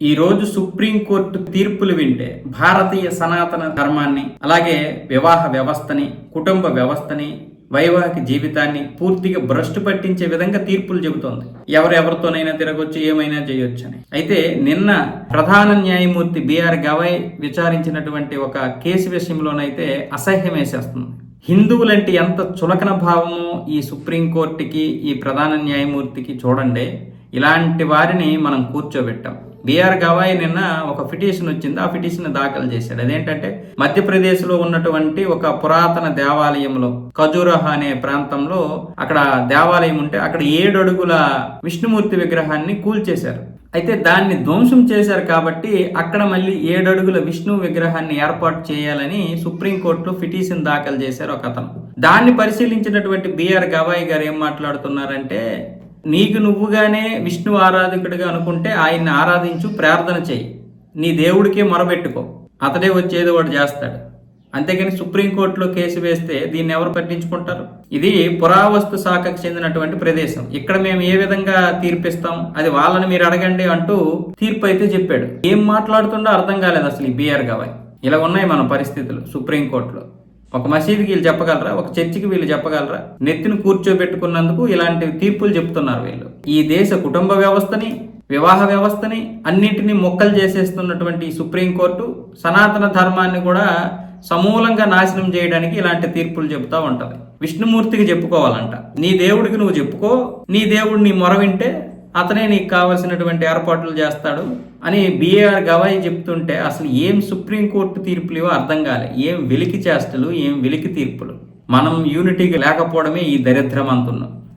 ఈ రోజు సుప్రీంకోర్టు తీర్పులు వింటే భారతీయ సనాతన ధర్మాన్ని అలాగే వివాహ వ్యవస్థని కుటుంబ వ్యవస్థని వైవాహిక జీవితాన్ని పూర్తిగా భ్రష్టు పట్టించే విధంగా తీర్పులు చెబుతోంది. ఎవరెవరితోనైనా తిరగొచ్చు ఏమైనా చేయొచ్చు అని అయితే నిన్న ప్రధాన న్యాయమూర్తి బిఆర్ గవై విచారించినటువంటి ఒక కేసు విషయంలోనైతే అసహ్యం వేసేస్తుంది. హిందువులంటే ఎంత చులకన భావమో ఈ సుప్రీంకోర్టుకి ఈ ప్రధాన న్యాయమూర్తికి చూడండి. ఇలాంటి వారిని మనం కూర్చోబెట్టాం. బీఆర్ గవాయి నిన్న ఒక పిటిషన్ వచ్చింది. ఆ పిటిషన్ దాఖలు చేశాడు. అదేంటంటే మధ్యప్రదేశ్లో ఉన్నటువంటి ఒక పురాతన దేవాలయంలో ఖజూరహ అనే ప్రాంతంలో అక్కడ దేవాలయం ఉంటే అక్కడ ఏడు అడుగుల విష్ణుమూర్తి విగ్రహాన్ని కూల్చేశారు. అయితే దాన్ని ధ్వంసం చేశారు కాబట్టి అక్కడ మళ్ళీ ఏడు అడుగుల విష్ణు విగ్రహాన్ని ఏర్పాటు చేయాలని సుప్రీంకోర్టులో పిటిషన్ దాఖలు చేశారు ఒక అతను. దాన్ని పరిశీలించినటువంటి బిఆర్ గవాయి గారు ఏం మాట్లాడుతున్నారంటే నీకు నువ్వుగానే విష్ణు ఆరాధకుడిగా అనుకుంటే ఆయన్ని ఆరాధించు ప్రార్థన చెయ్యి నీ దేవుడికే మొరబెట్టుకో అతడే వచ్చేది వాడు చేస్తాడు. అంతేగాని సుప్రీంకోర్టులో కేసు వేస్తే దీన్ని ఎవరు పట్టించుకుంటారు? ఇది పురావస్తు శాఖకు చెందినటువంటి ప్రదేశం. ఇక్కడ మేము ఏ విధంగా తీర్పిస్తాం? అది వాళ్ళని మీరు అడగండి అంటూ తీర్పు అయితే చెప్పాడు. ఏం మాట్లాడుతుండో అర్థం కాలేదు అసలు ఈ బీఆర్ గవాయ్ ఇలా ఉన్నాయి మన పరిస్థితులు సుప్రీంకోర్టులో ఒక మసీదుకి వీళ్ళు చెప్పగలరా? ఒక చర్చికి వీళ్ళు చెప్పగలరా? నెత్తిని కూర్చోబెట్టుకున్నందుకు ఇలాంటి తీర్పులు చెప్తున్నారు వీళ్ళు. ఈ దేశ కుటుంబ వ్యవస్థని వివాహ వ్యవస్థని అన్నింటినీ మొక్కలు చేసేస్తున్నటువంటి సుప్రీంకోర్టు సనాతన ధర్మాన్ని కూడా సమూలంగా నాశనం చేయడానికి ఇలాంటి తీర్పులు చెబుతూ ఉంటాయి విష్ణుమూర్తికి చెప్పుకోవాలంట. నీ దేవుడికి నువ్వు చెప్పుకో నీ దేవుడు నీ మొర వింటే అతనే నీకు కావలసినటువంటి ఏర్పాట్లు చేస్తాడు అని బీఏఆర్ గవాయి చెప్తుంటే అసలు ఏం సుప్రీంకోర్టు తీర్పులు ఇవో అర్థం కాలే. ఏం వెలికి చేష్టలు ఏం వెలికి తీర్పులు? మనం యూనిటీకి లేకపోవడమే ఈ దరిద్రం అంటున్నాం.